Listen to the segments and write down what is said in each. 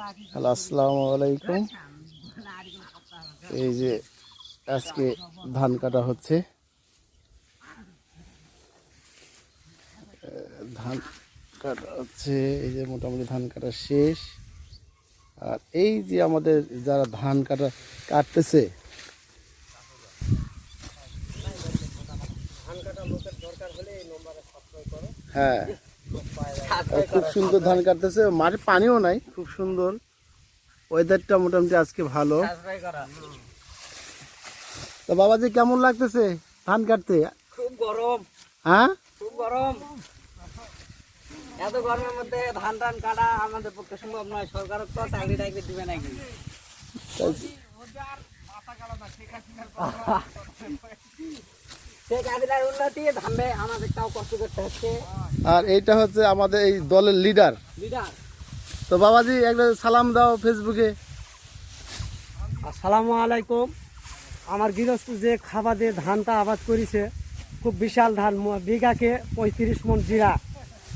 Hello, আসসালামু আলাইকুম। এই যে আজকে ধান কাটা হচ্ছে। ধান কাটা হচ্ছে, এই যে মোটামুটি ধান কাটা শেষ। আর এই যে আমাদের যারা ধান কাটা, কাটতেছে হ্যাঁ। খুব সুন্দর ধান কাটতেছে। মাঠে পানিও নাই খুব সুন্দর। ওয়েদারটা মোটামুটি আজকে ভালো। তা বাবাজি কেমন লাগতেছে ধান কাটতে? খুব গরম। হ্যাঁ? খুব গরম। এত গরমের মধ্যে ধান টান কাটা আমাদের পক্ষে সম্ভব নয়। সরকার তো চাকরি টাকরি দিবে নাকি? সে চাকরিটার উন্নতি ধানবে আমাদের তাও কষ্ট করতে হচ্ছে। আর এইটা হচ্ছে আমাদের এই দলের লিডার লিডার তো বাবাজি একটা সালাম দাও ফেসবুকে আসসালামু আলাইকুম। আমার গৃহস্থ যে খাবার দিয়ে ধানটা আবাদ করেছে খুব বিশাল ধান বিঘাকে পঁয়ত্রিশ মন জিরা।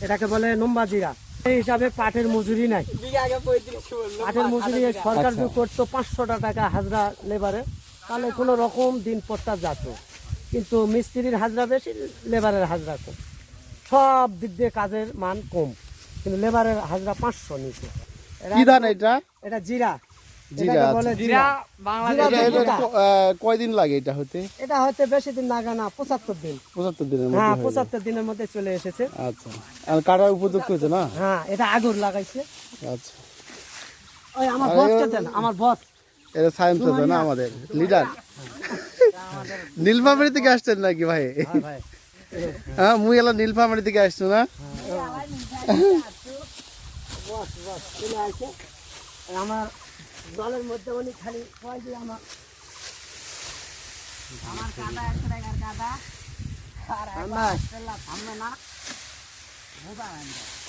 এটাকে বলে নম্বা জিরা। এই হিসাবে পাটের মজুরি নাই। পাটের মজুরি সরকার আচ্ছা। যদি করতো পাঁচশো টাকা হাজরা লেবারে তাহলে কোনো রকম দিন পড়তা যেত। কিন্তু মিস্ত্রির হাজরা বেশি লেবারের হাজরা কম। সব দিক দিয়ে কাজের মান কম কিন্তু লেবারের হাজরা পাঁচশো নিচে। কি ধান এটা? এটা জিরা। আচ্ছা। কয়দিন লাগে এটা হতে? এটা বেশি দিন লাগে না পঁচাত্তর দিন। পঁচাত্তর দিনের হ্যাঁ পঁচাত্তর দিনের মধ্যে চলে এসেছে। আচ্ছা। আর কাটার উপযুক্ত হয়েছে না? হ্যাঁ এটা আগুর লাগাইছে। আচ্ছা। ওই আমার দেন আমার বস। এটা সায়েন্স আছে না আমাদের লিডার। নীলফামারি থেকে আসছেন নাকি ভাই? হ্যাঁ ভাই হ্যাঁ মুই এলা নীলফামারি থেকে আসছো না? বস বস চলে আসে আর আমার দলের মধ্যে উনি খালি কয় যে আমার আমার কাদা একশো টাকার কাদা আর আমরা না।